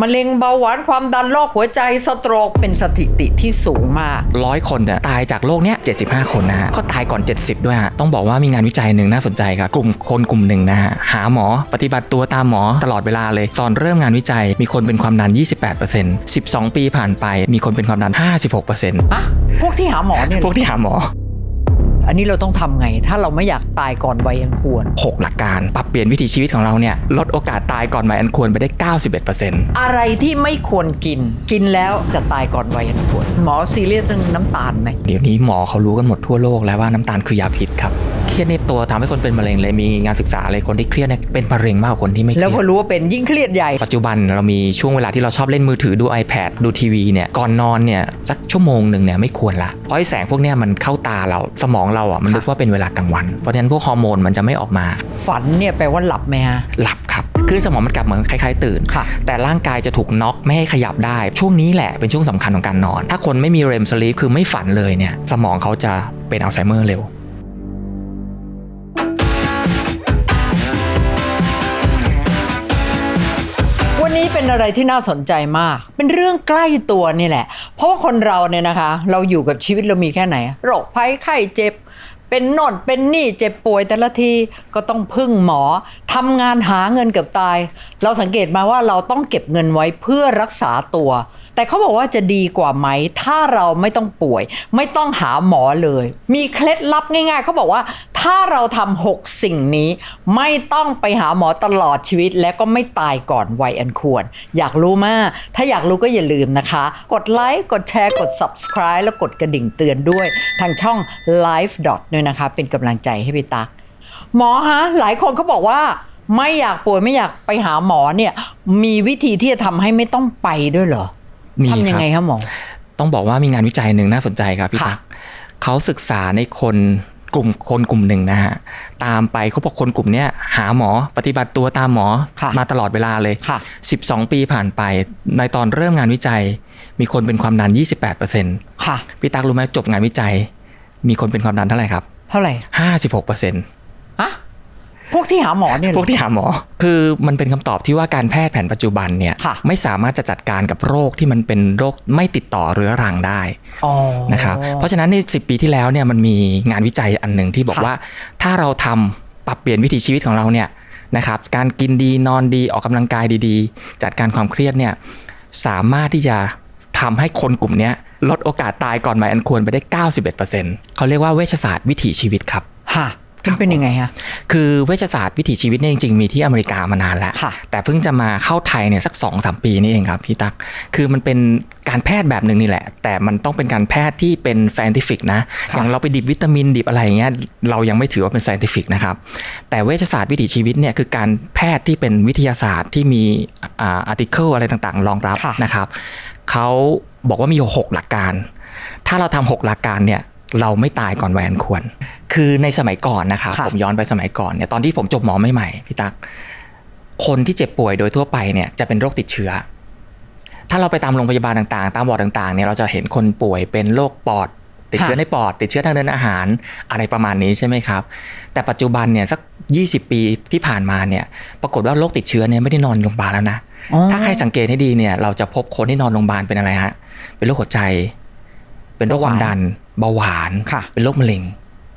มะเร็งเบาหวานความดันโรคหัวใจสโตรกเป็นสถิติที่สูงมาก ร้อยคนเนี่ยตายจากโรคเนี้ย75 คนนะฮะ ก็ตายก่อน 70 ด้วยฮะ ต้องบอกว่ามีงานวิจัยหนึ่งน่าสนใจครับ กลุ่มคนกลุ่มหนึ่งนะฮะ หาหมอปฏิบัติตัวตามหมอตลอดเวลาเลย ตอนเริ่มงานวิจัยมีคนเป็นความดัน 28% 12 ปีผ่านไป มีคนเป็นความดัน 56%อะพวกที่หาหมอเนี่ยพวกที่หาหมอ อันนี้เราต้องทำไง ถ้าเราไม่อยากตายก่อนวัยอันควร 6 หลักการ ปรับเปลี่ยนวิถีชีวิตของเราเนี่ยลดโอกาสตายก่อนวัยอันควรไปได้ 91%อะไรที่ไม่ควรกิน กินแล้วจะตายก่อนวัยอันควร หมอซีเรียสเรื่องน้ำตาลไหมเดี๋ยวนี้หมอเขารู้กันหมดทั่วโลกแล้วว่าน้ำตาลคือยาพิษครับ เครียดในตัวทำให้คนเป็นมะเร็งเลยมีงานศึกษาเลยคนที่เครียดเนี่ยเป็นมะเร็งมากกว่าคนที่ไม่เครีแล้วยพอดรู้ว่าเป็นยิ่งเครียดใหญ่ ปัจจุบันเรามีช่วงเวลาที่เราชอบเล่นมือถือดู iPad ดูทีวีเนี่ยก่อนนอนเนี่ยสักชั่วโมงหนึ่งเนี่ยไม่ควรละเพราะไอ้แสงพวกเนี้ยมันเข้าตาเราสมองเราอะมันนึกว่าเป็นเวลากลางวัน เพราะฉะนั้นพวกฮอร์โมนมันจะไม่ออกมาฝันเนี่ยแปลว่าหลับไหมฮะ หลับครับคลื่นสมองมันกลับเหมือนคล้ายๆตื่น ค่ะ แต่ร่างกายจะถูกน็อกไม่ให้ขยับได้ ช่วงนี้แหละเป็นช่วงสำคัญของการนอน ถ้าคนไม่มีเรมสลีปคือไม่ฝันเลยเนี่ย สมองเขาจะเป็นอัลไซเมอร์เร็ว เป็นอะไรที่น่าสนใจมาก เป็นเรื่องใกล้ตัวนี่แหละ เพราะว่าคนเราเนี่ยนะคะ เราอยู่กับชีวิตเรามีแค่ไหน โรคภัยไข้เจ็บ เป็นโนดเป็นหนี้เจ็บป่วยแต่ละทีก็ต้องพึ่งหมอทำงานหาเงินเกือบตาย เราสังเกตมาว่าเราต้องเก็บเงินไว้เพื่อรักษาตัว แต่เขาบอกว่าจะดีกว่าไหม ถ้าเราไม่ต้องป่วย ไม่ต้องหาหมอเลย มีเคล็ดลับง่าย ๆ เขาบอกว่า ถ้าเราทำหกสิ่งนี้ ไม่ต้องไปหาหมอตลอดชีวิต และก็ไม่ตายก่อนวัยอันควร อยากรู้มาก ถ้าอยากรู้ก็อย่าลืมนะคะ กดไลค์กดแชร์กด subscribe แล้วกดกระดิ่งเตือนด้วย ทางช่อง live dot ด้วยนะคะ เป็นกำลังใจให้พี่ตักหมอฮะหลายคนเขาบอกว่าไม่อยากป่วยไม่อยากไปหาหมอเนี่ยมีวิธีที่จะทำให้ไม่ต้องไปด้วยเหรอ มีทำยังไงครับคะหมอ ต้องบอกว่ามีงานวิจัยหนึ่งน่าสนใจครับพี่ค่ะตั๊กเขาศึกษาในคนกลุ่มคนกลุ่มหนึ่งนะฮะตามไปเขาบอกคนกลุ่มเนี้ยหาหมอปฏิบัติตัวตามหมอค่ะมาตลอดเวลาเลยค่ะ12 ปีผ่านไป ในตอนเริ่มงานวิจัย มีคนเป็นความดัน 28%ค่ะพี่ตั๊กรู้ไหมจบงานวิจัย มีคนเป็นความดันเท่าไหร่ครับ เท่าไหร่ 56%ฮะพว กที่หาหมอเนี่ยเหรพอวกที่หาหมอ คือมันเป็นคำตอบที่ว่าการแพทย์แผนปัจจุบันเนี่ยค่ะไม่สามารถจะจัดการกับโรคที่มันเป็นโรคไม่ติดต่อเรื้อรังได้อ๋อนะครับเพราะฉะนั้นใน 10 ปีที่แล้วเนี่ยมันมีงานวิจัยอันหนึ่งที่บอกค่ะว่า ถ้าเราทำปรับเปลี่ยนวิถีชีวิตของเราเนี่ยนะครับการกินดีนอนดีออกกำลังกายดีๆ จัดการความเครียดเนี่ยสามารถที่จะทำให้คนกลุ่มเนี้ยลดโอกาสตายก่อนวัยอันควรไปได้ 91%เขาเรียกว่าเวชศาสตร์วิถีชีวิตครับฮะ มันเป็นยังไงฮะคือเวชศาสตร์วิถีชีวิตเนี่ยจริงๆมีที่อเมริกามานานแล้วค่ะแต่เพิ่งจะมาเข้าไทยเนี่ยสัก2อสปีนี่เองครับพี่ตั๊กคือมันเป็นการแพทย์แบบหนึ่งนี่แหละ แต่มันต้องเป็นการแพทย์ที่เป็น scientific นะค่ะอย่างเราไปดิบวิตามินดิบอะไรอย่างเงี้ยเรายังไม่ถือว่าเป็น scientific นะครับ แต่เวชศาสตร์วิถีชีวิตเนี่ยคือการแพทย์ที่เป็นวิทยาศาสตร์ที่มีอ่า article อะไรต่างๆ รองรับค่ะนะครับเขาบอกว่ามีอยู่หกหลักการ ถ้าเราทำหกหลักการเนี่ย เราไม่ตายก่อนวัยอันควร คือในสมัยก่อนนะครับค่ะผมย้อนไปสมัยก่อนเนี่ยตอนที่ผมจบหมอใหม่ๆพี่ตั๊กคนที่เจ็บป่วยโดยทั่วไปเนี่ยจะเป็นโรคติดเชื้อ ถ้าเราไปตามโรงพยาบาลต่างๆ ตามวอร์ดต่างๆเนี่ยเราจะเห็นคนป่วยเป็นโรคปอด ติดเชื้อค่ะในปอด ติดเชื้อทางเดินอาหารอะไรประมาณนี้ใช่ไหมครับ แต่ปัจจุบันเนี่ยสัก 20 ปีที่ผ่านมาเนี่ยปรากฏว่าโรคติดเชื้อเนี่ยไม่ได้นอนโรงพยาบาลแล้วนะอ๋อถ้าใครสังเกตให้ดีเนี่ยเราจะพบคนที่นอนโรงพยาบาลเป็นอะไรฮะเป็นโรคหัวใจ เป็นโรคความดันเบาหวานค่ะเป็นโรคมะเร็ง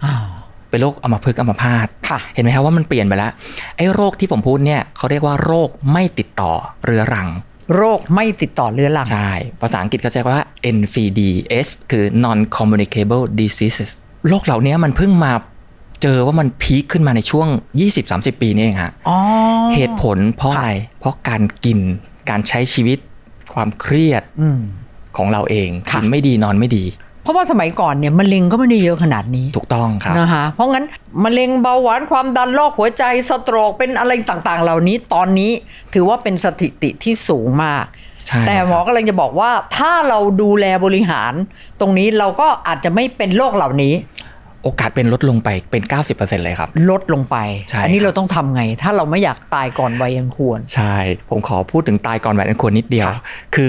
อ้าวเป็นโรคอัมพฤกษ์อัมพาตค่ะเห็นไหมครับว่ามันเปลี่ยนไปแล้วไอ้โรคที่ผมพูดเนี่ยเขาเรียกว่าโรคไม่ติดต่อเรื้อรัง โรคไม่ติดต่อเรื้อรัง ใช่ ภาษาอังกฤษเขาใช้คำว่า NCDs คือ non communicable diseases โรคเหล่านี้มันเพิ่งมาเจอว่ามันพีคขึ้นมาในช่วง 20-30 ปีนี่เองฮะอ๋อเหตุผลเพราะค่ะอะไร เพราะการกิน การใช้ชีวิต ความเครียดอืม ของเราเองค่ะกินไม่ดีนอนไม่ดี เพราะว่าสมัยก่อนเนี่ยมะเร็งก็ไม่ได้เยอะขนาดนี้ ถูกต้องครับนะคะเพราะงั้นมะเร็งเบาหวานความดันโรคหัวใจสโตรกเป็นอะไรต่างๆ เหล่านี้ตอนนี้ถือว่าเป็นสถิติที่สูงมากใช่แต่หมอครับกำลังจะบอกว่าถ้าเราดูแลบริหาร ตรงนี้เราก็อาจจะไม่เป็นโรคเหล่านี้ โอกาสเป็นลดลงไปเป็น 90%เลยครับ ลดลงไปใช่อันี้ครับเราต้องทำไง ถ้าเราไม่อยากตายก่อนวัยอันควร ใช่ ผมขอพูดถึงตายก่อนวัยอันควรนิดเดียวค่ะคือ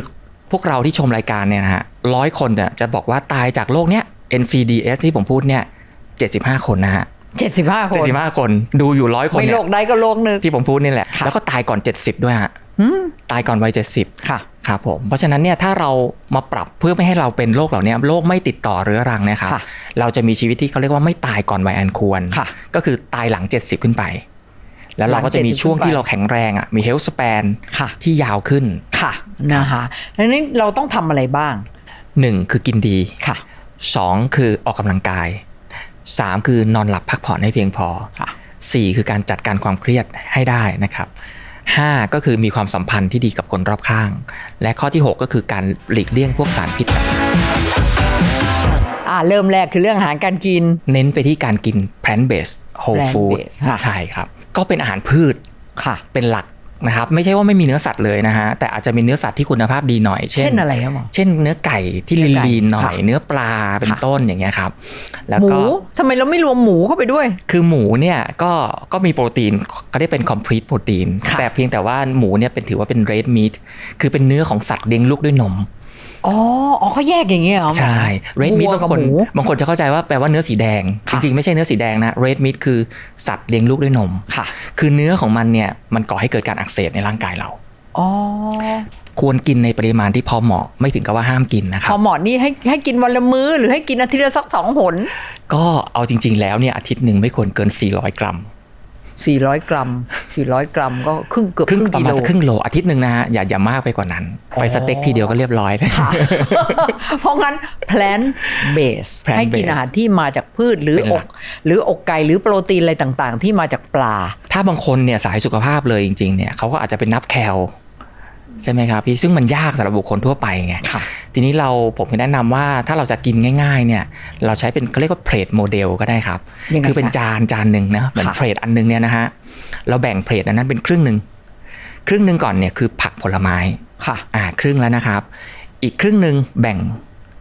พวกเราที่ชมรายการเนี่ยนะฮะร้อยคนเนี่ยจะบอกว่าตายจากโรคเนี้ย NCDs ที่ผมพูดเนี่ย75คนนะฮะ75คน75คนดูอยู่ร้อยคนไม่เนี่โรยคใดก็โรคหนึ่งที่ผมพูดนี่แหละค่ะแล้วก็ตายก่อน70ด้วยฮะอหืมตายก่อนวัย70ค่ะครับผมเพราะฉะนั้นเนี่ยถ้าเรามาปรับเพื่อไม่ให้เราเป็นโรคเหล่านี้โรคไม่ติดต่อเรื้อรังเนะครับค่ะเราจะมีชีวิตที่เขาเรียกว่าไม่ตายก่อนวัยอันควรค่ะก็คือตายหลัง 70 ขึ้นไป แล้วเราก็จะมีหลัง70ช่วงขึ้นไปที่เราแข็งแรงอะมีเฮล t h ส p ปนค่ะที่ยาวขึ้นค่ะนะคะดังนั้นเราต้องทำอะไรบ้าง1คือกินดีค่ะ2คือออกกำลังกาย3คือนอนหลับพักผ่อนให้เพียงพอค่ะ4คือการจัดการความเครียดให้ได้นะครับ5ก็คือมีความสัมพันธ์ที่ดีกับคนรอบข้าง และข้อที่ 6 ก็คือการหลีกเลี่ยงพวกสารพิษอ่าเริ่มแรกคือเรื่องอาหารการกิน เน้นไปที่การกิน plant based whole Plant food based ค่ะใช่ครับ ก็เป็นอาหารพืชค่ะ เป็นหลักนะครับไม่ใช่ว่าไม่มีเนื้อสัตว์เลยนะฮะแต่อาจจะมีเนื้อสัตว์ที่คุณภาพดีหน่อย เช่เช่นอะไรครับหมอเช่นเนื้อไก่ที่เนื้อไก่ลีนๆหน่อยค่ะเนื้อปลาเป็นค่ะต้นอย่างเงี้ยครับแล้วหมูก็ทำไมเราไม่รวมหมูเข้าไปด้วย คือหมูเนี่ยก็ก็มีโปรตีนก็ได้เป็น complete โปรตีนค่ะแต่เพียงแต่ว่าหมูเนี่ยเป็นถือว่าเป็น red meat คือเป็นเนื้อของสัตว์เลี้ยงลูกด้วยนม อ๋ออ๋อเขาแยกอย่างเงี้ยเหรอหมอใช่ red meat วัวบางกับคนหมูบางคนจะเข้าใจว่าแปลว่าเนื้อสีแดงจค่ะริงๆ ไม่ใช่เนื้อสีแดงนะ red meat คือสัตว์เลี้ยงลูกด้วยนมค่ะ คือเนื้อของมันเนี่ยมันก่อให้เกิดการอักเสบในร่างกายเราอ๋อควรกินในปริมาณที่พอเหมาะไม่ถึงกับว่าห้ามกินนะคพรัอบหมอนี่ให้ให้กินวันละมื้อหรือให้กินอาทิตย์ละสักสองหนก็เอาจริง ๆ แล้วเนี่ยอาทิตย์หนึ่งไม่ควรเกิน 400 กรัม 400 กรัม 400 กรัมก็ครึ่งเกือบครึ่งครึ่งประกิมาณโลสักครึ่งโลอาทิตย์หนึ่งนะฮะอย่าอย่ามากไปกว่านั้น ไปสเต็กทีเดียวก็เรียบร้อยเลยค่ะเพราะงั้น plant base Plant ให้กิน based อาหารที่มาจากพืชหรือเป็นอหลักกหรืออกไก่หรือโปรตีนอะไรต่างๆ ที่มาจากปลา ถ้าบางคนเนี่ยสายสุขภาพเลยจริงๆเนี่ยเขาก็อาจจะเป็นนับแคล ใช่ไหมครับพี่ซึ่งมันยากสำหรับบุคคลทั่วไปไงค่ะทีนี้เราผมแนะนำว่าถ้าเราจะกินง่ายๆเนี่ยเราใช้เป็นเขาเรียกว่าเพลทโมเดลก็ได้ครับยังไงคือเป็นคะจานจานหนึ่งนะเหมือนค่ะเพลทอันหนึงเนี่ยนะฮะเราแบ่งเพลทอันนั้นเป็นครึ่งหนึ่งครึ่งหนึ่งก่อนเนี่ยคือผักผลไม้ค่ะอ่าครึ่งแล้วนะครับ อีกครึ่งหนึ่งแบ่ง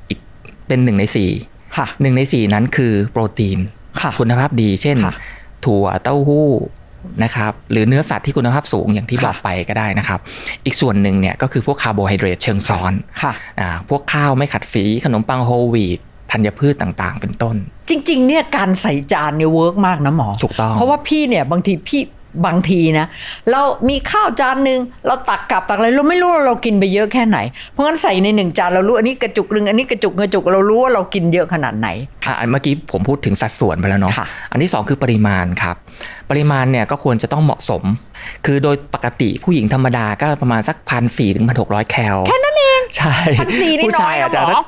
อีกเป็นหนึ่งในสี่ค่ะหนึ่งในสี่นั้นคือโปรตีนค่ะคุณภาพดี เช่นค่ะถั่วเต้าหู้ นะครับหรือเนื้อสัตว์ที่คุณภาพสูงอย่างที่ค่ะบอกไปก็ได้นะครับ อีกส่วนหนึ่งเนี่ยก็คือพวกคาร์โบไฮเดรตเชิงซ้อนค่ะอ่าพวกข้าวไม่ขัดสีขนมปังโฮลวีตธัญพืชต่างๆ เป็นต้น จริง ๆ เนี่ยการใส่จานเนี่ยเวิร์กมากนะหมอ ถูกต้อง เพราะว่าพี่เนี่ยบางทีพี่ บางทีนะ เรามีข้าวจานหนึ่งเราตักกลับตักอะไรเราไม่รู้ว่าเรากินไปเยอะแค่ไหน เพราะงั้นใส่ในหนึ่งจานเรารู้อันนี้กระจุกหนึ่งอันนี้กระจุกกระจุกเรารู้ว่าเรากินเยอะขนาดไหนอะอันเมื่อกี้ผมพูดถึงสัดส่วนไปแล้วเนาะค่ะอันที่ 2 คือปริมาณครับ ปริมาณเนี่ยก็ควรจะต้องเหมาะสม คือโดยปกติผู้หญิงธรรมดาก็ประมาณสักพันสี่ถึงพันหกร้อยแคลแค่นั้นเองใช่1,400นี่ผู้ชายน้อยนะอาจจะหมอ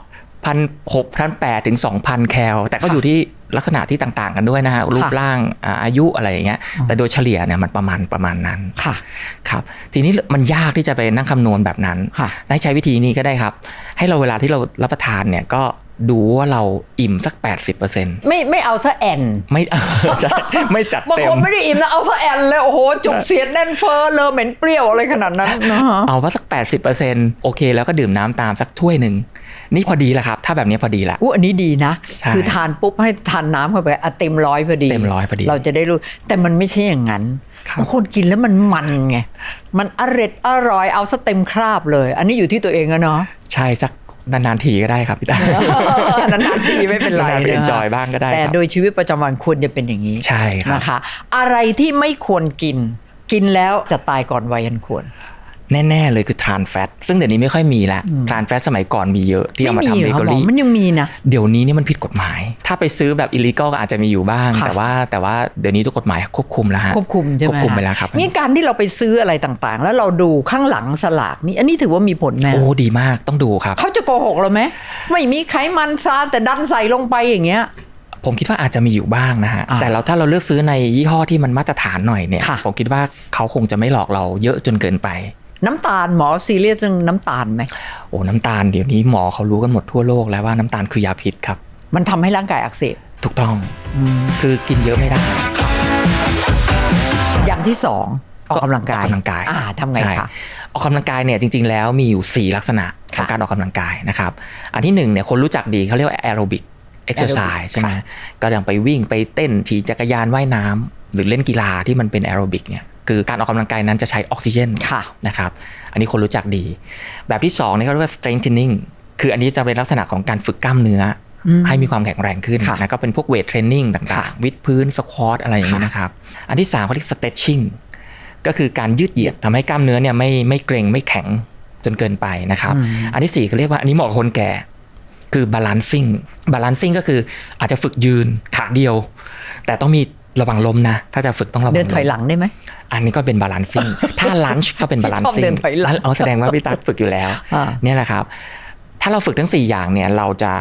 พันหกพันแปดถึงสองพันแคลแต่ก็อยู่ที่ ลักษณะที่ต่างๆ กันด้วยนะฮะรูปร่างอ่าอายุอะไรอย่างเงี้ยแต่โดยเฉลี่ยเนี่ยมันประมาณประมาณนั้นค่ะครับทีนี้มันยากที่จะไปนั่งคำนวณแบบนั้นค่ะให้ใช้วิธีนี้ก็ได้ครับ ให้เราเวลาที่เรารับประทานเนี่ยก็ดูว่าเราอิ่มสัก 80%ไม่ไม่เอาซะแอนไม่ใช่ไม่จัดบางเต็คมนไม่ได้อิ่มนะ เอาซะแอนเลยโอ้โห จุกเสียดแน่นเฟ้อเลอเหม็นเปรี้ยวอะไรขนาดนั้นนะฮะเอาว่าสัก 80%โอเคแล้วก็ดื่มน้ำตามสักถ้วยหนึ่ง นี่พอดีแล้วครับ ถ้าแบบนี้พอดีละอู้อันนี้ดีนะใช่คือทานปุ๊บให้ทานน้ำเข้าไปอะเต็มร้อยพอดีเต็มร้อยพอดี เราจะได้รู้ แต่มันไม่ใช่อย่างนั้นครับบางคนกินแล้วมันมันไง มันอร่อยอร่อยเอาซะเต็มคราบเลย อันนี้อยู่ที่ตัวเองอะเนาะ ใช่สักนานๆทีก็ได้ครับพี่ตานานๆทีไม่เป็นไรนานๆไปนะ enjoy บ้างก็ได้ แต่ครับโดยชีวิตประจำวันควรจะเป็นอย่างนี้ ใช่ครับนะคะ อะไรที่ไม่ควรกิน กินแล้วจะตายก่อนวัยอันควร แน่ๆเลยคือทรานแฟตซึ่งเดี๋ยวนี้ไม่ค่อยมีละทรานแฟตสมัยก่อนมีเยอะที่เอามาไม่มีทำเหเบรอเกอหมอรี่มันยังมีนะเดี๋ยวนี้นี่มันผิดกฎหมาย ถ้าไปซื้อแบบอิลิกก็อาจจะมีอยู่บ้างค่ะแต่ว่าแต่ว่าเดี๋ยวนี้ทุกกฎหมายควบคุมแล้วฮะควบคุมใช่ไหมควบคุมไปแล้วครับนี่การที่เราไปซื้ออะไรต่างๆ แล้วเราดูข้างหลังสลากนี่อันนี้ถือว่ามีผลไหมโอ้ดีมากต้องดูครับเขาจะโกหกเราไหมไม่มีไขมันซาแต่ดันใส่ลงไปอย่างเงี้ยผมคิดว่าอาจจะมีอยู่บ้างนะฮะอ่าแต่เราถ้าเราเลือกซื้อในยี่ห้อที่มันมาตรฐานหน่อยเนี่ยค่ะผมคิดว่าเขาคงจะไม่หลอกเราเยอะจนเกินไป น้ำตาลหมอซีเรียสเรื่องน้ำตาลไหมโอ้น้ำตาลเดี๋ยวนี้หมอเขารู้กันหมดทั่วโลกแล้วว่าน้ำตาลคือยาพิษครับ มันทำให้ร่างกายอักเสบถูกต้องคือกินเยอะไม่ได้ อย่างที่สองออกกำลังกายออกกำลังกายอ่าทำไงใช่คะออกกำลังกายเนี่ยจริง ๆ แล้วมีอยู่ 4 ลักษณะของค่ะการออกกำลังกายนะครับอันที่หนึ่งเนี่ยคนรู้จักดีเขาเรียกว่าแอโรบิกเอ็กซ์ Aerobic ไซส์ใช่ไหมค่ะก็อย่างไปวิ่งไปเต้นขี่จักรยานว่ายน้ำหรือเล่นกีฬาที่มันเป็นแอโรบิกเนี่ย คือการออกกำลังกายนั้นจะใช้ออกซิเจนค่ะนะครับอันนี้คนรู้จักดี แบบที่2เนี่ยเขาเรียกว่า strengthening คืออันนี้จะเป็นลักษณะของการฝึกกล้ามเนื้ออมให้มีความแข็งแรงขึ้นค่ะนะก็เป็นพวกเวทเทรนนิ่งต่างค่ะๆวิดพื้นสควอตอะไรอย่างนี้ค่ะนะครับ อันที่3เขาเรียก stretching ก็คือการยืดเหยียดทำให้กล้ามเนื้อเนี่ยไม่ไม่เกร็งไม่แข็งจนเกินไปนะครับอืมอันที่สี่เขาเรียกว่าอันนี้เหมาะกับคนแก่ คือบาลานซิ่งบาลานซิ่งก็คืออาจจะฝึกยืนขาเดียว แต่ต้องมี ระวังล้มนะ ถ้าจะฝึกต้องระวังเดินถอยล้มหลังได้ไหม อันนี้ก็เป็นบาลานซิ่ง ถ้าลันช์ก็เป็นบาลานชอบซิ่เดิงนถอยหลังเอาแสดงว่าพี่ตั๊กฝึกอยู่แล้วอ่าเนี่ยแหละครับ ถ้าเราฝึกทั้ง 4 อย่างเนี่ย เราจะ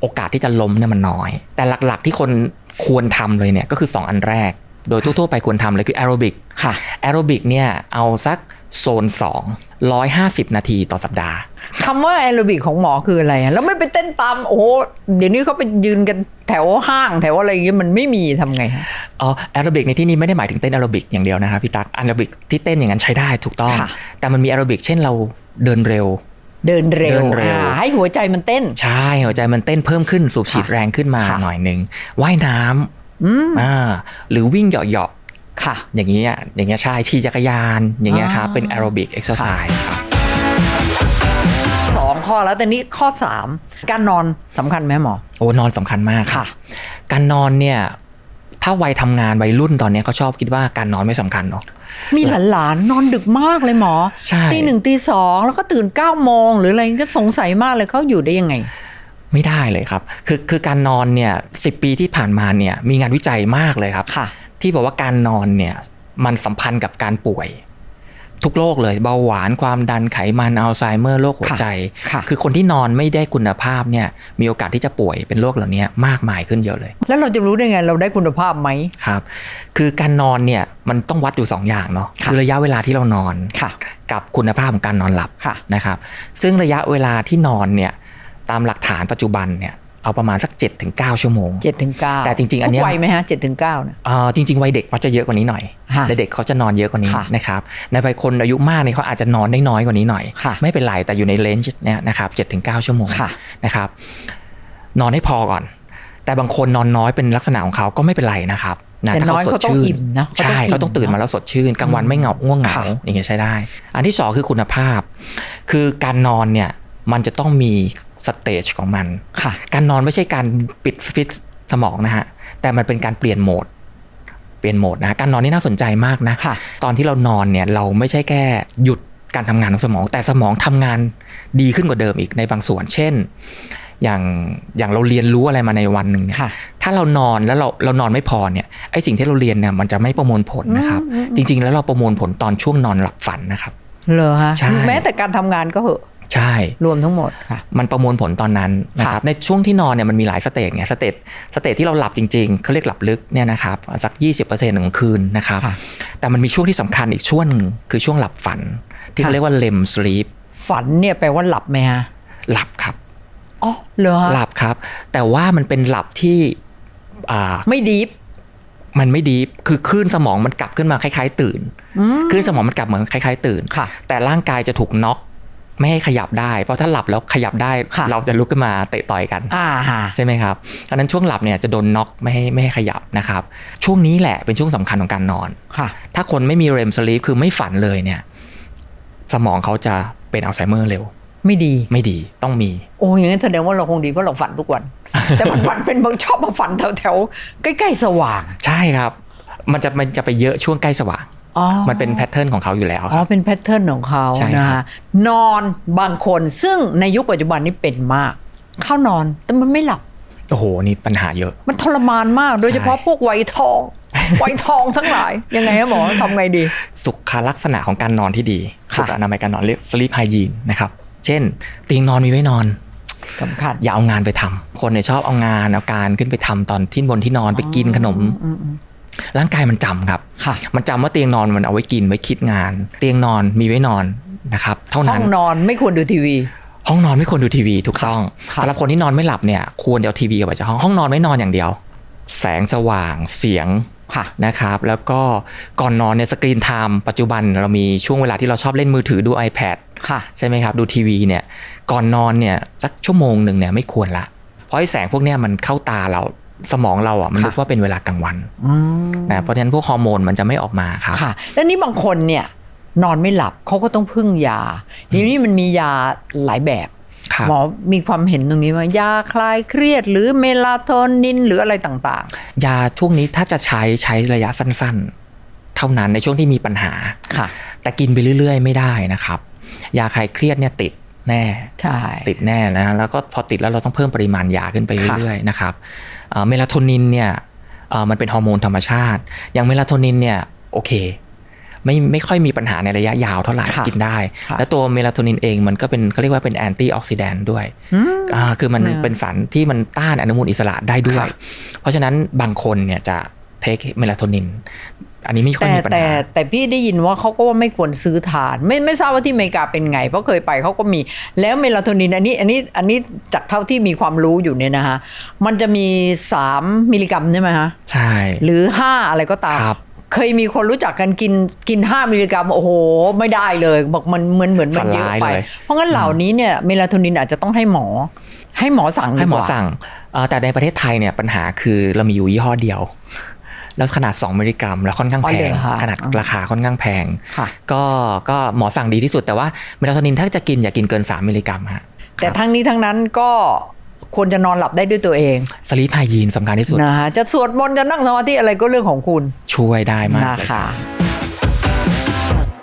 โอกาสที่จะล้มเนี่ยมันน้อย แต่หลักๆที่คนควรทำเลยเนี่ยก็คือ 2 อันแรก โดยทั่วๆไปควรทำเลยคือแอโรบิกค่ะแอโรบิกเนี่ยเอาสักโซน 2 150 นาทีต่อสัปดาห์ คำว่าแอโรบิกของหมอคืออะไรอะแล้วไม่ไปเต้นตามโอ้โหเดี๋ยวนี้เขาไปยืนกันแถวห้างแถวอะไรอย่างเงี้ยมันไม่มีทำไงฮะ อ๋อแอโรบิกในที่นี้ไม่ได้หมายถึงเต้นแอโรบิกอย่างเดียวนะครับพี่ตั๊กแอโรบิกที่เต้นอย่างนั้นใช้ได้ถูกต้อง ค่ะ แต่มันมีแอโรบิกเช่นเราเดินเร็ว เดินเร็เดิวนเร็ว อ่าให้หัวใจมันเต้น ใช่หัวใจมันเต้นเพิ่มขึ้นสูบฉีดค่ะแรงขึ้นมาค่ะ หน่อยหนึ่งว่ายน้ำ อืมอ่าหรือวิ่งเหยาะค่ะๆอย่างเงี้ยอย่างเงี้ยใช่ขี่จักรยาน อย่างเงี้ยครับอ่าเป็นแอโรบิกเอ็กซ์ไซส์ครับสองข้อแล้วแต่นี้ข้อสามการนอนสำคัญไหมหมอโอ้นอนสำคัญมากค่ะ การนอนเนี่ยถ้าวัยทำงานวัยรุ่นตอนเนี้ยเขาชอบคิดว่าการนอนไม่สำคัญเนาะมีหลานๆนอนดึกมากเลยหมอใช่ตีหนึ่งตีสองแล้วก็ตื่นเก้าโมงหรืออะไรก็สงสัยมากเลยเขาอยู่ได้ยังไง ไม่ได้เลยครับ คือคือการนอนเนี่ยสิปีที่ผ่านมาเนี่ยมีงานวิจัยมากเลยครับค่ะที่บอกว่าการนอนเนี่ยมันสัมพันธ์กับการป่วย ทุกโรคเลยเบาหวานความดันไขมันอัลไซเมอร์โรคหัวใจค่ะคือคนที่นอนไม่ได้คุณภาพเนี่ยมีโอกาสที่จะป่วยเป็นโรคเหล่านี้มากมายขึ้นเยอะเลย แล้วเราจะรู้ได้ไงเราได้คุณภาพไหมครับ คือการนอนเนี่ยมันต้องวัดอยู่สองอย่างเนาะค่ะคือระยะเวลาที่เรานอนค่ะกับคุณภาพของการนอนหลับค่ะนะครับ ซึ่งระยะเวลาที่นอนเนี่ย ตามหลักฐานปัจจุบันเนี่ยเอาประมาณสัก7-9ชั่วโมงเจ็ดถึงเก้าแต่จริง ๆ อันเนี้ยทุกวัยไหมฮะเจ็ดถึงเก้าเนี่ยเอ่อจริง ๆ วัยเด็กมักจะเยอะกว่านี้หน่อยค่ะในเด็กเขาจะนอนเยอะกว่านี้ค่ะนะครับในวัยคนอายุมากเนี่ยเขาอาจจะนอนได้น้อยกว่านี้หน่อยค่ะไม่เป็นไรแต่อยู่ในเลนจ์เนี่ยนะครับเจ็ดถึงเก้าชั่วโมงค่ะนะครับนอนให้พอก่อน แต่บางคนนอนน้อยเป็นลักษณะของเขาก็ไม่เป็นไรนะครับะแต่ถ้น้อยสดเขาต้องชื่อิ่มนะใช่เขาต้องตื่นมาแล้วสดชื่นกลางวันไม่เหงาง่วงเหงาค่ะอย่างเงี้ยใช้ได้ อันที่สองคือคุณภาพ คือการนอนเนี่ย มันจะต้องมีสเตจของมันค่ะการนอนไม่ใช่การปิดฟิตสมองนะฮะ แต่มันเป็นการเปลี่ยนโหมด เปลี่ยนโหมดนะการนอนนี่น่าสนใจมากนะค่ะตอนที่เรานอนเนี่ยเราไม่ใช่แค่หยุดการทำงานของสมอง แต่สมองทำงานดีขึ้นกว่าเดิมอีกในบางส่วน เช่น อย่างอย่างเราเรียนรู้อะไรมาในวันหนึ่งเนี่ยค่ะถ้าเรานอนแล้วเราเรานอนไม่พอเนี่ยไอสิ่งที่เราเรียนเนี่ยมันจะไม่ประมวลผลนะครับอืมอืมจริง ๆ แล้วเราประมวลผลตอนช่วงนอนหลับฝันนะครับเหรอฮะใช่แม้แต่การทำงานก็เหอะ ใช่รวมทั้งหมดค่ะ มันประมวลผลตอนนั้นนะครับในช่วงที่นอนเนี่ยมันมีหลายสเตจไงสเตจสเตจที่เราหลับจริงๆเขาเรียกหลับลึกเนี่ยนะครับสัก 20%ของคืนนะครับค่ะแต่มันมีช่วงที่สำคัญอีกช่วงหนึ่งคือช่วงหลับฝัน ที่เขาค่ะเรียกว่า REM sleep ฝันเนี่ยแปลว่าหลับไหมฮะหลับครับอ๋อเหรอฮะหลับครับ แต่ว่ามันเป็นหลับที่อ่าไม่ดีฟมันไม่ดีคือคลื่นสมองมันกลับขึ้นมาคล้าย ๆ ตื่นอืมคลื่นสมองมันกลับเหมือนคล้าย ๆ ตื่นค่ะแต่ร่างกายจะถูกน็อก ไม่ให้ขยับได้ เพราะถ้าหลับแล้วขยับได้ค่ะเราจะลุกขึ้นมาเตะต่อยกันอ่าฮะใช่ไหมครับดังนั้นช่วงหลับเนี่ยจะโดนน็อกไม่ให้ไม่ให้ขยับนะครับ ช่วงนี้แหละเป็นช่วงสำคัญของการนอนค่ะถ้าคนไม่มีเรมสลีปคือไม่ฝันเลยเนี่ย สมองเขาจะเป็นอัลไซเมอร์เร็วไม่ดีไม่ดีต้องมี โอ้อย่างนั้นแสดงว่าเราคงดีเพราะเราฝันทุกวัน แต่มันฝันเป็นบางชอบมาฝันแถวแถวๆใกล้ๆสว่าง ใช่ครับ มันจะมันจะไปเยอะช่วงใกล้สว่างอ๋อ มันเป็นแพทเทิร์นของเขาอยู่แล้วคอ๋อรับเป็นแพทเทิร์นของเขาใช่นะครับฮะนอนบางคนซึ่งในยุคปัจจุบันนี้เป็นมาก เข้านอนแต่มันไม่หลับโอ้โหนี่ปัญหาเยอะ มันทรมานมาก โดยเฉพาะพวกวัยทองวัยทองทั้งหลาย ยังไงฮะหมอทำไงดี สุขลักษณะของการนอนที่ดีค่ะสุขอนามัยการนอนเรียก sleep hygiene นะครับ เช่น เตียงนอนมีไว้นอนสำคัญอย่าเอางานไปทำคนเนี่ยชอบเอางานเอาการขึ้นไปทำตอนที่บนที่นอนไปกินขนมอืมอืม ร่างกายมันจำครับค่ะมันจำว่าเตียงนอนมันเอาไว้กินไว้คิดงาน เตียงนอนมีไว้นอนนะครับเท่าห้นั้อนงนอนไม่ควรดูทีวี ห้องนอนไม่ควรดูทีวีถูกต้องค่ะสำหรับคนที่นอนไม่หลับเนี่ยควรจะเอาทีวีออกไปจากห้องห้องนอนไม่นอนอย่างเดียว แสงสว่างเสียงค่ะนะครับแล้วก็ก่อนนอนเนี่ยสกรีนไทม์ปัจจุบันเรามีช่วงเวลาที่เราชอบเล่นมือถือดู iPad ค่ะใช่ไหมครับ ดูทีวีเนี่ยก่อนนอนเนี่ยสักชั่วโมงหนึ่งเนี่ยไม่ควรละ เพราะไอ้แสงพวกเนี้ยมันเข้าตาเรา สมองเราอะมันค่ะนึกว่าเป็นเวลากลางวันอืมนะเพราะฉะนั้นพวกฮอร์โมนมันจะไม่ออกมาครับค่ะ แล้วนี่บางคนเนี่ยนอนไม่หลับเขาก็ต้องพึ่งยาทีนี้มันมียาหลายแบบครับหมอมีความเห็นตรงนี้ว่ายาคลายเครียด หรือเมลาโทนินหรืออะไรต่างยาช่วงนี้ถ้าจะใช้ใช้ระยะสั้นเท่านั้นในช่วงที่มีปัญหาค่ะ แต่กินไปเรื่อยๆ ไม่ได้นะครับ ยาคลายเครียดเนี่ยติดแน่ใช่ติดแน่นะแล้วก็พอติดแล้วเราต้องเพิ่มปริมาณยาขึ้นไปค่ะเรื่อยๆนะครับ เอ่อเมลาโทนินเนี่ยเอ่อมันเป็นฮอร์โมนธรรมชาติ อย่างเมลาโทนินเนี่ยโอเคไม่ไม่ค่อยมีปัญหาในระยะยาวเท่าไหร่ค่ะกินได้ค่ะและตัวเมลาโทนินเองมันก็เป็นเขาเรียกว่าเป็นแอนตี้ออกซิแดนต์ด้วยอืมอ่าคือมันเนี่ยเป็นสารที่มันต้านอนุมูลอิสระได้ด้วยค่ะเพราะฉะนั้นบางคนเนี่ยจะเทคเมลาโทนิน อันนี้ไม่ค่อยแต่มีปัญแต่หาแต่พี่ได้ยินว่าเขาก็ว่าไม่ควรซื้อทาน ไม่ไม่ทราบว่าที่อเมริกาเป็นไง เพราะเคยไปเขาก็มี แล้วเมลาโทนินอันนี้อันนี้อันนี้จากเท่าที่มีความรู้อยู่เนี่ยนะฮะมันจะมี 3 มิลลิกรัมใช่ไหมฮะใช่ หรือ 5 อะไรก็ตามครับเคยมีคนรู้จักกันกินกิน 5 มิลลิกรัมโอ้โห ไม่ได้เลยบอกมันเหมือนเหมือนมันเยอะไปฝันร้ายเลยเพราะงั้นเหล่านี้เนี่ยเมลาโทนินอาจจะต้องให้หมอ ให้หมอสั่งให้หมอดีกว่าสั่งเอ่อแต่ในประเทศไทยเนี่ยปัญหาคือเรามีอยู่ยี่ห้อเดียว แล้วขนาด 2 มิลลิกรัม แล้วค่อนข้างอ๋อแพเหรงอคะขนาดราคาค่อนข้างแพงค่ะก็ก็หมอสั่งดีที่สุดแต่ว่าเมลาโทนินถ้าจะกินอย่ากินเกิน 3 มิลลิกรัมฮะแต่ทั้งนี้ทั้งนั้นก็ควรจะนอนหลับได้ด้วยตัวเองสลีปไฮยีนสำคัญที่สุดนะฮะจะสวดมนต์จะนั่งสมาธิอะไรก็เรื่องของคุณช่วยได้มากนะเลยคะ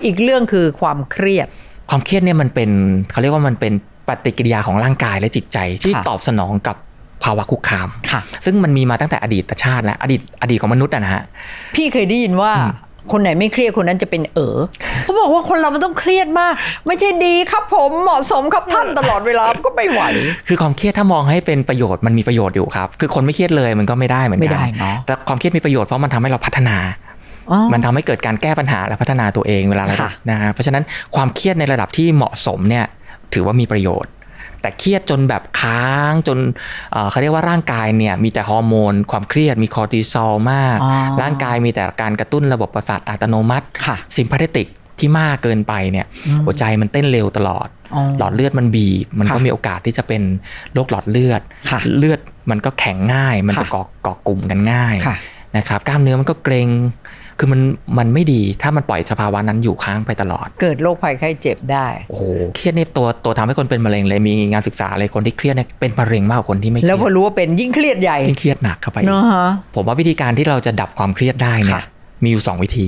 อีกเรื่องคือความเครียด ความเครียดเนี่ยมันเป็นเขาเรียกว่ามันเป็นปฏิกิริยาของร่างกายและจิตใจที่ค่ะตอบสนองกับ ภาวะคุกคามค่ะ ซึ่งมันมีมาตั้งแต่อดีตชาติและอดีตอดีตของมนุษย์อะนะฮะพี่เคยได้ยินว่าคนไหนไม่เครียดคนนั้นจะเป็นเอ๋อเขาบอกว่าคนเรามันต้องเครียดมาก ไม่ใช่ดีครับผมเหมาะสมครับท่านตลอดเวลาก็ไม่ไหว คือความเครียดถ้ามองให้เป็นประโยชน์มันมีประโยชน์อยู่ครับ คือคนไม่เครียดเลยมันก็ไม่ได้เหมือนไม่กัได้เนาะแต่ความเครียดมีประโยชน์เพราะมันทำให้เราพัฒนาอ๋อมันทำให้เกิดการแก้ปัญหาและพัฒนาตัวเองเวลาเราค่ะนะฮะเพราะฉะนั้นความเครียดในระดับที่เหมาะสมเนี่ยถือว่ามีประโยชน์ แต่เครียดจนแบบค้างจนเอ่อเขาเรียกว่าร่างกายเนี่ยมีแต่ฮอร์โมน ความเครียดมีคอร์ติซอลมากอ๋อร่างกายมีแต่การกระตุ้นระบบประสาทอัตโนมัติค่ะซิมพาเทติกที่มากเกินไปเนี่ยอืมหัวใจมันเต้นเร็วตลอดอ๋อหลอดเลือดมันบีบ มันก็ค่ะมีโอกาสที่จะเป็นโรคหลอดเลือดค่ะเลือดมันก็แข็งง่าย มันจะค่ะเกาะเกาะกลุ่มกันง่ายค่ะนะครับกล้ามเนื้อมันก็เกรง คือมันมันไม่ดีถ้ามันปล่อยสภาวะนั้นอยู่ค้างไปตลอด เกิดโรคภัยไข้เจ็บได้ โอ้โหเครียดนี่ตัวตัวทำให้คนเป็นมะเร็งเลยมีงานศึกษาเลยคนที่เครียดเนี่ยเป็นมะเร็งมากกว่าคนที่ไม่เครีแล้วพอยดรู้ว่าเป็นยิ่งเครียดใหญ่ยิ่งเครียดหนักเข้าไปอีกเนาะฮะผมว่าวิธีการที่เราจะดับความเครียดได้เนี่ยค่ะมีอยู่สองวิธี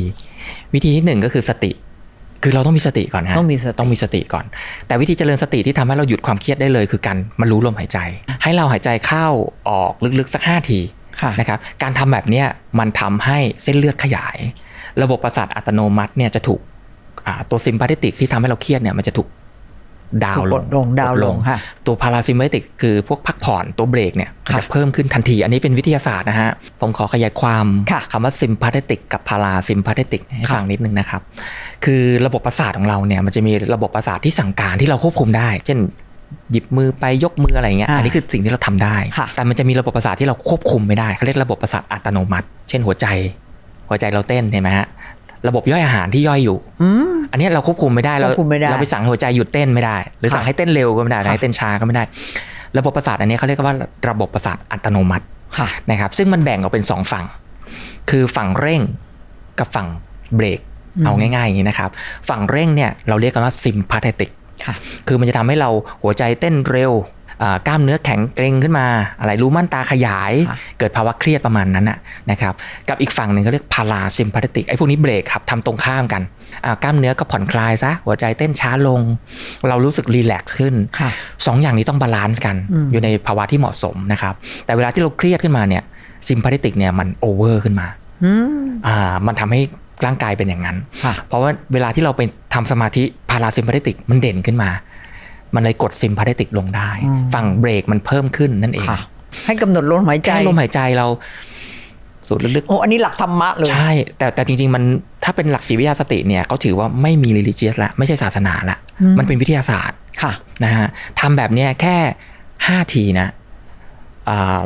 วิธีที่หนึ่งก็คือสติ คือเราต้องมีสติก่อนฮะต้องมีสติต้องมีสติก่อน แต่วิธีเจริญสติที่ทำให้เราหยุดความเครียดได้เลย คือการมารู้ลมหายใจ ให้เราหายใจเข้าออกลึกๆสักห้าทีค่ะ นะครับการทำแบบเนี้ยมันทำให้เส้นเลือดขยาย ระบบประสาทอัตโนมัติเนี่ยจะถูกอ่าตัวซิมพาเทติกที่ทำให้เราเครียดเนี่ยมันจะถูกดาวน์ถูกกดลงดาวน์ลงค่ะตัวพาราซิมพาเทติกคือพวกพักผ่อนตัวเบรกเนี่ยมันค่ะจะเพิ่มขึ้นทันที อันนี้เป็นวิทยาศาสตร์นะฮะ ผมขอขยายความค่ะคำว่าซิมพาเทติกกับพาราซิมพาเทติกให้ค่ะฟังนิดนึงนะครับ คือระบบประสาทของเราเนี่ยมันจะมีระบบประสาทที่สั่งการที่เราควบคุมได้ เช่น หยิบมือไปยกมืออะไรอย่างเงี้ยอ่าอันนี้คือสิ่งที่เราทำได้ค่ะแต่มันจะมีระบบประสาทที่เราควบคุมไม่ได้เขาเรียกระบบประสาทอัตโนมัติ เช่นหัวใจ หัวใจเราเต้นเห็นไหมฮะ ระบบย่อยอาหารที่ย่อยอยู่อืมอันนี้เราควบคุมไม่ได้ เราควบคุมไม่ได้เราไปสั่งให้หัวใจหยุดเต้นไม่ได้ หรือสั่งค่ะให้เต้นเร็วก็ไม่ได้ค่ะให้เต้นช้าก็ไม่ได้ ระบบประสาทอันนี้เขาเรียกว่าระบบประสาทอัตโนมัติค่ะนะครับ ซึ่งมันแบ่งออกเป็นสองฝั่ง คือฝั่งเร่งกับฝั่งเบรกอืมเอาง่ายๆอย่างนี้นะครับ ฝั่งเร่งเนี่ยเราเรียกกันว่าซิมพาเทติก ค่ะคือมันจะทำให้เราหัวใจเต้นเร็วอ่ากล้ามเนื้อแข็งเกร็งขึ้นมา อะไรรู้มั่นตาขยายค่ะเกิดภาวะเครียดประมาณนั้นนะนะครับ กับอีกฝั่งหนึ่งเขาเรียกพาราซิมพาเทติกไอ้พวกนี้เบรกครับทำตรงข้ามกันอ่ากล้ามเนื้อก็ผ่อนคลายซะหัวใจเต้นช้าลง เรารู้สึกรีแลกซ์ขึ้นค่ะสองอย่างนี้ต้องบาลานซ์กันอืมอยู่ในภาวะที่เหมาะสมนะครับ แต่เวลาที่เราเครียดขึ้นมาเนี่ยซิมพาเทติกเนี่ยมันโอเวอร์ขึ้นมาอืมอ่ามันทำให้ ร่างกายเป็นอย่างนั้นค่ะเพราะว่าเวลาที่เราไปทำสมาธิพาราซิมพาเทติกมันเด่นขึ้นมา มันเลยกดซิมพาเทติกลงได้อืมฝั่งเบรกมันเพิ่มขึ้นนั่นเองค่ะให้กำหนดลมหายใจแค่ลมหายใจเราสูดลึกโอ้อันนี้หลักธรรมะเลยๆใช่ แต่แต่จริง ๆ มันถ้าเป็นหลักจิตวิทยาสติเนี่ยเขาถือว่าไม่มี religious ละไม่ใช่ศาสนาละอืมมันเป็นวิทยาศาสตร์ค่ะนะฮะทำแบบเนี้ยแค่5ทีนะอ่า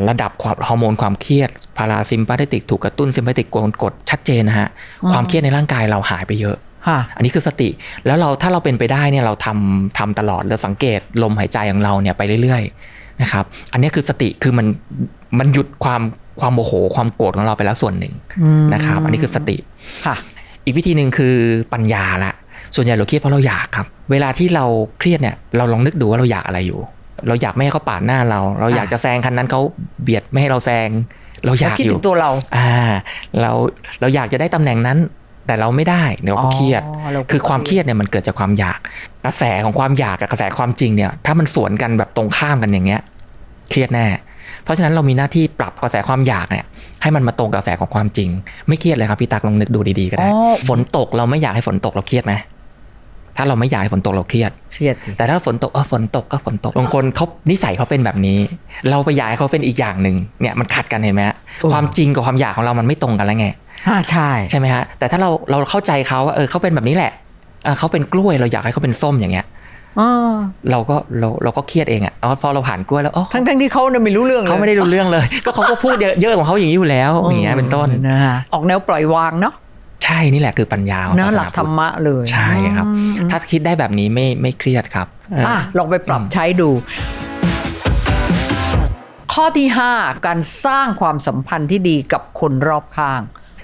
ระดับความฮอร์โมนความเครียดพาราซิมพาเทติกถูกกระตุ้นซิมพาเทติกกดชัดเจนนะฮะอ๋อความเครียดในร่างกายเราหายไปเยอะค่ะอันนี้คือสติแล้วเราถ้าเราเป็นไปได้เนี่ยเราทำทำตลอดเราสังเกตลมหายใจของเราเนี่ยไปเรื่อยๆนะครับอันนี้คือสติคือมันมันหยุดความความโมโหความโกรธของเราไปแล้วส่วนหนึ่งอืมนะครับอันนี้คือสติค่ะ อีกวิธีหนึ่งคือปัญญาละส่วนใหญ่เราเครียดเพราะเราอยากครับ เวลาที่เราเครียดเนี่ยเราลองนึกดูว่าเราอยากอะไรอยู่ เราอยากไม่ให้เขาปาดหน้าเรา เราอยากจะแซงคันนั้นเขาเบียดไม่ให้เราแซง เราอยากคิดอยู่ถึงตัวเรา อ่า เราเราอยากจะได้ตำแหน่งนั้น แต่เราไม่ได้เดี๋ยวเราก็เครียดอ๋อเราก็คือความเครียดเนี่ยมันเกิดจากความอยาก กระแสของความอยากกับกระแสความจริงเนี่ย ถ้ามันสวนกันแบบตรงข้ามกันอย่างเงี้ย เครียดแน่ เพราะฉะนั้นเรามีหน้าที่ปรับกระแสความอยากเนี่ยให้มันมาตรงกระแสของความจริง ไม่เครียดเลยครับพี่ตักลองนึกดูดีๆก็ได้อ๋อฝนตกเราไม่อยากให้ฝนตกเราเครียดไหม ถ้าเราไม่อยากให้ฝนตกเราเครียด เครียดสิแต่ถ้าฝนตกเออฝนตกก็ฝนตก บางคนเขานิสัยเขาเป็นแบบนี้ เราไปอยากให้เขาเป็นอีกอย่างหนึ่งเนี่ยมันขัดกันเห็นไหมฮะความจริงกับความอยากของเรามันไม่ตรงกันแล้วไงอ่าใช่ใช่ไหมฮะแต่ถ้าเราเราเข้าใจเขาว่าเออเขาเป็นแบบนี้แหละเออเขาเป็นกล้วยเราอยากให้เขาเป็นส้มอย่างเงี้ยอ่าเราก็เราเราก็เครียดเองอะอ๋อพอเราผ่านกล้วยแล้วอ๋อทั้งทั้งๆที่เขาเนี่ยไม่รู้เรื่องลยเขาไม่ได้รู้เรื่องเลย ก็เขาก็พูดเยอะเยอะของเขาอย่างนี้อยู่แล้วอย่างเงี้ยเป็นต้นนะฮะออกแนวปล่อยวางเนาะ ใช่นี่แหละคือปัญญาของเนื้อศาสหลันากธรพุทรธมะเลยใช่ครับอืมถ้าคิดได้แบบนี้ไม่ไม่เครียดครับเออออะลองไปปรับอืมใช้ดู ข้อที่ 5 การสร้างความสัมพันธ์ที่ดีกับคนรอบข้าง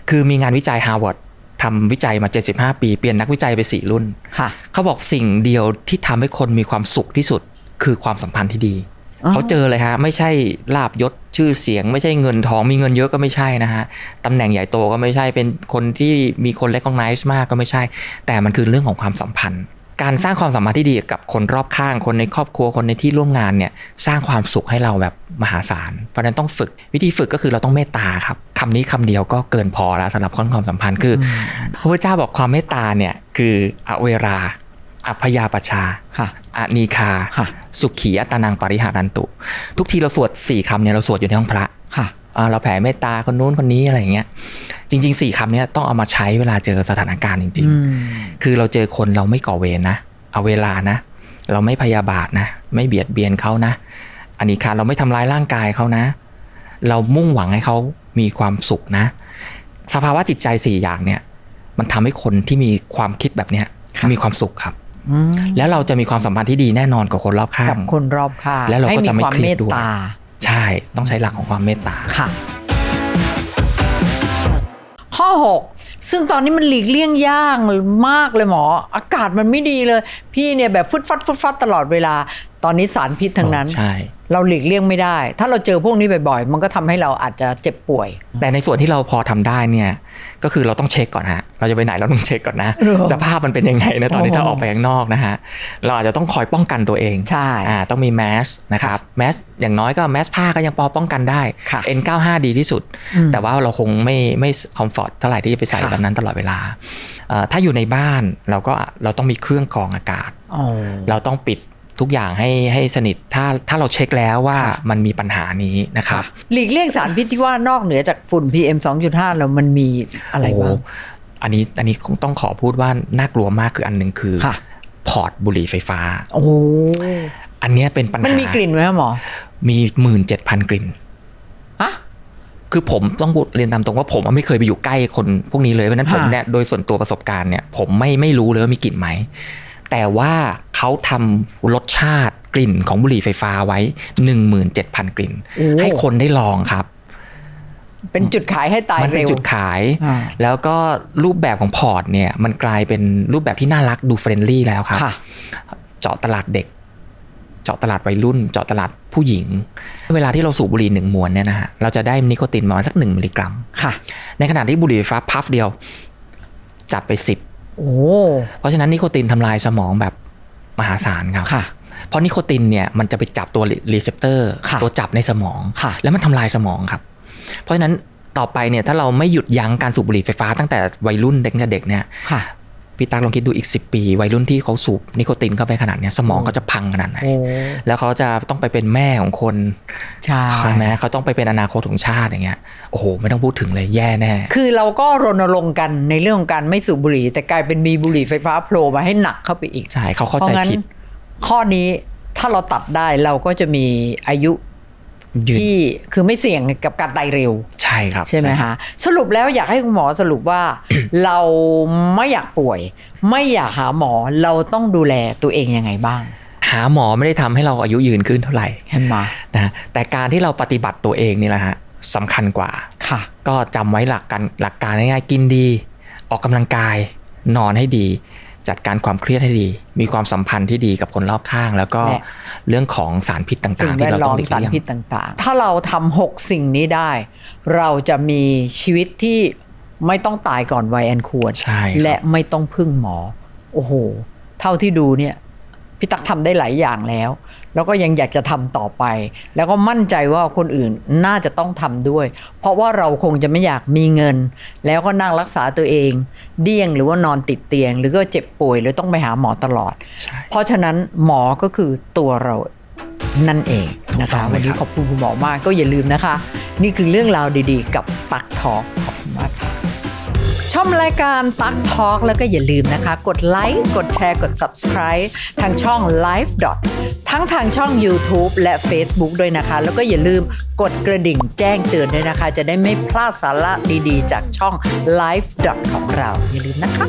คือมีงานวิจัยฮาร์วาร์ดทำวิจัยมา 75 ปี เปลี่ยนนักวิจัยไป 4 รุ่นค่ะเขาบอกสิ่งเดียวที่ทำให้คนมีความสุขที่สุด คือความสัมพันธ์ที่ดีอ๋อ เขาเจอเลยฮะไม่ใช่ลาบยศชื่อเสียง ไม่ใช่เงินทองมีเงินเยอะก็ไม่ใช่นะฮะตำแหน่งใหญ่โตก็ไม่ใช่เป็นคนที่มีคนเล็กของไนซ์มากก็ไม่ใช่ แต่มันคือเรื่องของความสัมพันธ์ การสร้างความสัมพันธ์ที่ดีกับคนรอบข้าง คนในครอบครัวคนในที่ร่วมงานเนี่ยสร้างความสุขให้เราแบบมหาศาลเพราะฉะนั้นต้องฝึกวิธีฝึกก็คือเราต้องเมตตาครับคำนี้คำเดียวก็เกินพอแล้วสำหรับความสัมพันธ์คืออพระพุทธเจ้าบอกความเมตตาเนี่ยคืออเวราอัพยาปชาค่ะ อนีคาค่ะสุขีอัตานังปริหารันตุ ทุกทีเราสวดสี่คำเนี่ยเราสวดอยู่ในห้องพระค่ะอ่าเราแผ่เมตตาคนนู้นคนนี้อะไรอย่างเงี้ย จริงๆสี่คำเนี้ยต้องเอามาใช้เวลาเจอสถานการณ์จริงอืมๆคือเราเจอคนเราไม่ก่อเวรนะ เอาเวลานะ เราไม่พยาบาทนะ ไม่เบียดเบียนเขานะ อันนี้ค่ะเราไม่ทำร้ายร่างกายเขานะ เรามุ่งหวังให้เขามีความสุขนะ สภาวะจิตใจสี่อย่างเนี่ย มันทำให้คนที่มีความคิดแบบเนี้ยครับมีความสุขครับอืม แล้วเราจะมีความสัมพันธ์ที่ดีแน่นอนกับคนรอบข้างกับคนรอบข้างแล้วเราก็ให้จะมีไม่ความเครีเมยดตด้วยตาใช่ต้องใช้หลักของความเมตตาค่ะ ข้อ 6 ซึ่งตอนนี้มันหลีกเลี่ยงยากมากเลยหมอ อากาศมันไม่ดีเลย พี่เนี่ยแบบฟึดฟัดฟึดฟัดตลอดเวลา ตอนนี้สารพิษทั้งนั้นใช่ เราหลีกเลี่ยงไม่ได้ ถ้าเราเจอพวกนี้บ่อยๆ มันก็ทำให้เราอาจจะเจ็บป่วย แต่ในส่วนที่เราพอทำได้เนี่ย ก็คือเราต้องเช็คก่อนฮะ เราจะไปไหนเราต้องเช็คก่อนนะเหรอสภาพมันเป็นยังไงนะตอนนี้โอ้ถ้าออกไปข้างนอกนะฮะ เราอาจจะต้องคอยป้องกันตัวเอง ใช่อ่าต้องมีแมสนะครับ แมสอย่างน้อยก็แมสผ้าก็ยังพอป้องกันได้ค่ะ N95 ดีที่สุดอืมแต่ว่าเราคงไม่ไม่คอมฟอร์ตเท่าไหร่ที่จะไปใส่ค่ะแบบนั้นตลอดเวลาเอ่อถ้าอยู่ในบ้านเราก็เราต้องมีเครื่องกรองอากาศอ๋อเราต้องปิด ทุกอย่างให้ให้สนิทถ้าถ้าเราเช็คแล้วว่าค่ะมันมีปัญหานี้นะครับ หลีกเลี่ยงสารพิษที่ว่านอกเหนือจากฝุ่น PM 2.5 แล้วมันมีอะไรบ้างโอันนี้อันนี้คงต้องขอพูดว่าน่ากลัวมากคืออันหนึ่งคือค่ะพอร์ตบุหรี่ไฟฟ้า โอ้โหอันเนี้ยเป็นปัญหา มันมมีกลิ่นไหมคะหมอ มีหมื่นเจ็ดพันกลิ่นฮะคือผมต้องเรียนตามตรงว่าผมไม่เคยไปอยู่ใกล้คนพวกนี้เลยเพราะฉะนั้นผมฮะเนี่ยโดยส่วนตัวประสบการณ์เนี่ย ผมไม่ไม่รู้เลยว่ามีกลิ่นไหม แต่ว่าเขาทำรสชาติกลิ่นของบุหรี่ไฟฟ้าไว้ 17,000 กลิ่นโอ้ให้คนได้ลองครับ เป็นจุดขายให้ตายมันเป็นเร็วจุดขาย อ่า แล้วก็รูปแบบของพอร์ตเนี่ย มันกลายเป็นรูปแบบที่น่ารักดูเฟรนลี่แล้วครับ ค่ะ เจาะตลาดเด็ก เจาะตลาดวัยรุ่น เจาะตลาดผู้หญิง เวลาที่เราสูบบุหรี่หนึ่งมวนเนี่ยนะฮะ เราจะได้นิโคตินประมาณสักหนึ่งมิลลิกรัม ค่ะ ในขณะที่บุหรี่ไฟฟ้าพัฟเดียว จัดไปสิบโอ้ เพราะฉะนั้นนิโคตินทำลายสมองแบบมหาศาลครับค่ะเพราะนิโคตินเนี่ยมันจะไปจับตัวรีเซพเตอร์ค่ะตัวจับในสมองค่ะแล้วมันทำลายสมองครับ เพราะฉะนั้นต่อไปเนี่ยถ้าเราไม่หยุดยั้งการสูบบุหรี่ไฟฟ้าตั้งแต่วัยรุ่นเด็กตั้งแต่เด็กเนี่ยค่ะ พี่ตักลองคิดดูอีก 10 ปี วัยรุ่นที่เขาสูบนิโคตินเข้าไปขนาดเนี้ยสมองเขาจะพังขนาดไหนโอ้แล้วเขาจะต้องไปเป็นแม่ของคนใช่ใช่ไหมเขาต้องไปเป็นอนาคตของชาติอย่างเงี้ยโอ้โหไม่ต้องพูดถึงเลยแย่แน่ คือเราก็รณรงค์กันในเรื่องของการไม่สูบบุหรี่ แต่กลายเป็นมีบุหรี่ไฟฟ้าโผล่มาให้หนักเข้าไปอีกใช่เขาเข้าเพใจราะงั้นผิดข้อนี้ถ้าเราตัดได้เราก็จะมีอายุยืน ที่คือไม่เสี่ยงกับการตายเร็ว ใช่ครับ ใช่ไหมคะสรุปแล้วอยากให้คุณหมอสรุปว่า เราไม่อยากป่วย ไม่อยากหาหมอเราต้องดูแลตัวเองยังไงบ้าง หาหมอไม่ได้ทำให้เราอายุยืนขึ้นเท่าไหร่เห็นไหมนะแต่การที่เราปฏิบัติตัวเองนี่แหละฮะสำคัญกว่าค่ะ ก็จำไว้หลักการหลักการง่ายๆกินดี ออกกำลังกายนอนให้ดี จัดการความเครียดให้ดี มีความสัมพันธ์ที่ดีกับคนรอบข้าง แล้วก็และเรื่องของสารพิษต่าสิ่งงๆแวที่ดเราล้ต้อองมหลีกสารเลี่ยงพิษต่าง ๆ ถ้าเราทำหกสิ่งนี้ได้ เราจะมีชีวิตที่ไม่ต้องตายก่อนวัยอันควรใช่ครับและไม่ต้องพึ่งหมอ โอ้โห เท่าที่ดูเนี่ย พี่ตั๊กทำได้หลายอย่างแล้ว แล้วก็ยังอยากจะทำต่อไป แล้วก็มั่นใจว่าคนอื่นน่าจะต้องทำด้วย เพราะว่าเราคงจะไม่อยากมีเงิน แล้วก็นั่งรักษาตัวเอง เดี้ยงหรือว่านอนติดเตียง หรือก็เจ็บป่วยหรือต้องไปหาหมอตลอดใช่เพราะฉะนั้นหมอก็คือตัวเรานั่นเองนะคะถูกต้องเลยวันนี้ครับขอบคุณคุณหมอมากก็อย่าลืมนะคะ นี่คือเรื่องราวดีๆ กับตักทอ k ขอบคุณมากค่ะ ชมรายการตักทอ k แล้วก็อย่าลืมนะคะ กดไลค์กดแชร์กด subscribe ทางช่อง Live Dot ทั้งทางช่อง YouTube และ Facebook ด้วยนะคะ แล้วก็อย่าลืมกดกระดิ่งแจ้งเตือนด้วยนะคะ จะได้ไม่พลาดสาระดีๆ จากช่อง Live Dot ของเราอย่าลืมนะคะ